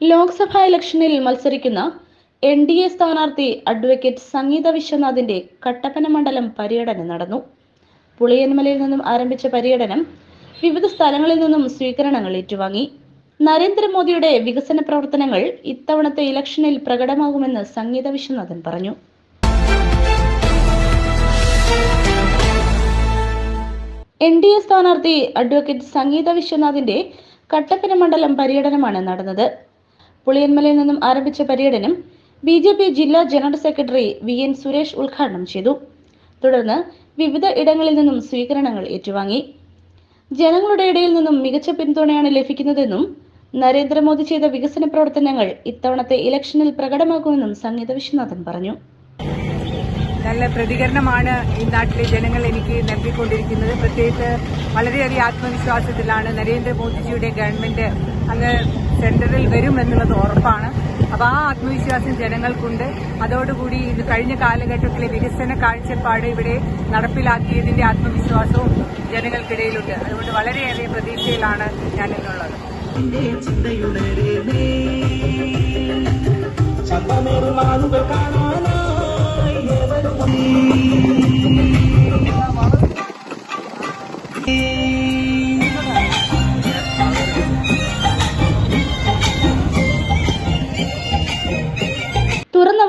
ലോക്സഭാ ഇലക്ഷനിൽ മത്സരിക്കുന്ന N D A സ്ഥാനാർത്ഥി അഡ്വക്കേറ്റ് സംഗീത വിശ്വനാഥിന്റെ കട്ടപ്പന മണ്ഡലം പര്യടനം നടന്നു. പുളിയന്മലയിൽ നിന്നും ആരംഭിച്ച പര്യടനം വിവിധ സ്ഥലങ്ങളിൽ നിന്നും സ്വീകരണങ്ങൾ ഏറ്റുവാങ്ങി. നരേന്ദ്രമോദിയുടെ വികസന പ്രവർത്തനങ്ങൾ ഇത്തവണത്തെ ഇലക്ഷനിൽ പ്രകടമാകുമെന്ന് സംഗീത വിശ്വനാഥൻ പറഞ്ഞു. എൻ ഡി എ സ്ഥാനാർത്ഥി അഡ്വക്കേറ്റ് സംഗീത വിശ്വനാഥിന്റെ കട്ടപ്പന മണ്ഡലം പര്യടനമാണ് നടന്നത്. പുളിയന്മലയിൽ നിന്നും ആരംഭിച്ച പര്യടനം ബി ജെ പി ജില്ലാ general secretary V N Suresh ഉദ്ഘാടനം ചെയ്തു. തുടർന്ന് വിവിധ ഇടങ്ങളിൽ നിന്നും സ്വീകരണങ്ങൾ ഏറ്റുവാങ്ങി. ജനങ്ങളുടെ ഇടയിൽ നിന്നും മികച്ച പിന്തുണയാണ് ലഭിക്കുന്നതെന്നും നരേന്ദ്രമോദി ചെയ്ത വികസന പ്രവർത്തനങ്ങൾ ഇത്തവണത്തെ ഇലക്ഷനിൽ പ്രകടമാകുമെന്നും സംഗീത വിശ്വനാഥൻ പറഞ്ഞു. നല്ല പ്രതികരണമാണ് ഈ നാട്ടിലെ ജനങ്ങൾ എനിക്ക് നൽകിക്കൊണ്ടിരിക്കുന്നത്. പ്രത്യേകിച്ച് വളരെയധികം ആത്മവിശ്വാസത്തിലാണ് നരേന്ദ്രമോദിജിയുടെ ഗവൺമെന്റ് അങ്ങ് സെന്ററിൽ വരും എന്നുള്ളത് ഉറപ്പാണ്. അപ്പോൾ ആ ആത്മവിശ്വാസം ജനങ്ങൾക്കുണ്ട്. അതോടുകൂടി ഇത് കഴിഞ്ഞ കാലഘട്ടത്തിലെ വികസന കാഴ്ചപ്പാട് ഇവിടെ നടപ്പിലാക്കിയതിന്റെ ആത്മവിശ്വാസവും ജനങ്ങൾക്കിടയിലുണ്ട്. അതുകൊണ്ട് വളരെയേറെ പ്രതീക്ഷയിലാണ് ഞാൻ ഇന്നുള്ളത് ചന്തമേറുമാനുകൾ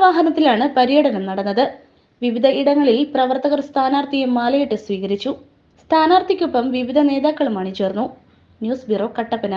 വാഹനത്തിലാണ് പര്യടനം നടന്നത്. വിവിധ ഇടങ്ങളിൽ പ്രവർത്തകർ സ്ഥാനാർത്ഥിയെ മാലയിട്ട് സ്വീകരിച്ചു. സ്ഥാനാർത്ഥിക്കൊപ്പം വിവിധ നേതാക്കളും അണിചേർന്നു ന്യൂസ് ബ്യൂറോ കട്ടപ്പന.